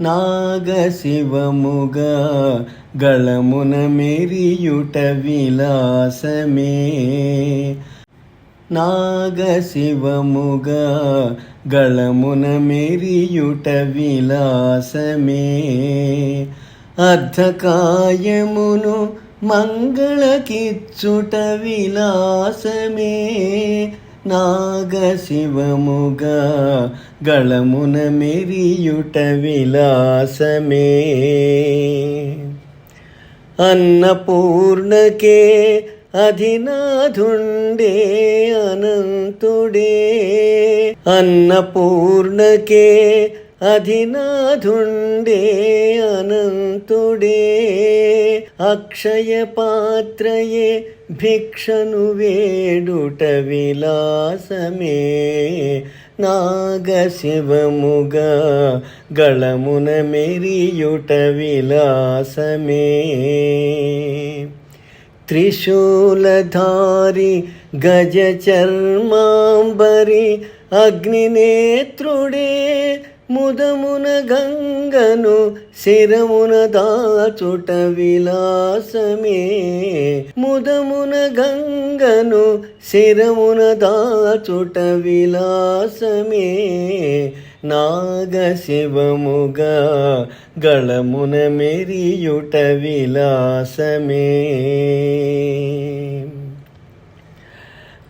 నాగశివముగా గళమున మెరియుట విలాసమే. నాగశివముగా గళమున మెరియుట విలాసమే. అర్ధకాయమును మంగళకిచ్చుట విలాసమే. నాగశివముగా గళమున మెరియుట విలాసమే అన్నపూర్ణకే అధినాథుండే అనంతుడే అన్నపూర్ణకే అధినాథుండే అనంతుడే అక్షయ పాత్రయే భిక్షను వేడుట విలాసమే. నాగశివముగా గళమున మెరియుట విలాసమే. త్రిశూలధారి గజ చర్మాంబరి అగ్నినేత్రుడే ముదమున గంగను శిరమున దాచుట విలాసమే. ముదమున గంగను శిరమున దాచుట విలాసమే. నాగశివముగా గళమున మెరియుట విలాసమే.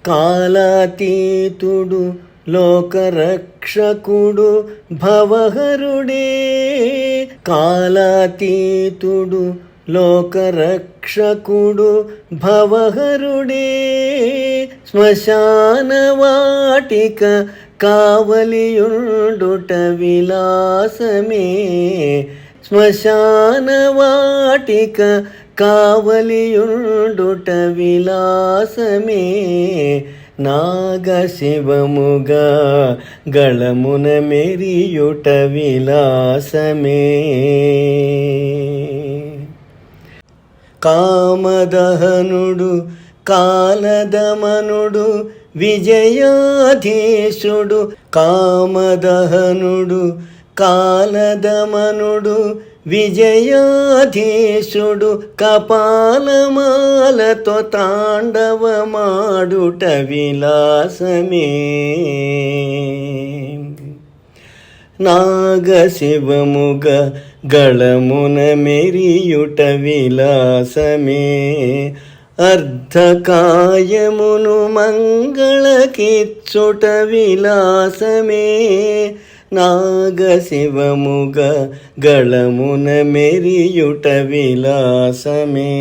కాలాతీతుడు లోకరక్షకుడు భవహరుడే కాలాతీతుడు లోకరక్షకుడు భవహరుడే. శ్మశాన వాటిక కావలియుండుట విలాసమే. శ్మశాన వాటిక కావలియుండుట విలాసమే. నాగశివముగా గళమున మెరియుట విలాసమే. కామదహనుడు కాలదమనుడు విజయాధీశుడు కామదహనుడు కాలదమనుడు విజయాధీశుడు కపాలమాలతో తాండవమాడుట విలాసమే. నాగశివముగ గళమున మెరియుట విలాసమే. అర్ధకాయమును మంగళకిచ్చుట విలాసమే. నాగశివముగ గళమున మెరియుట విలాసమే.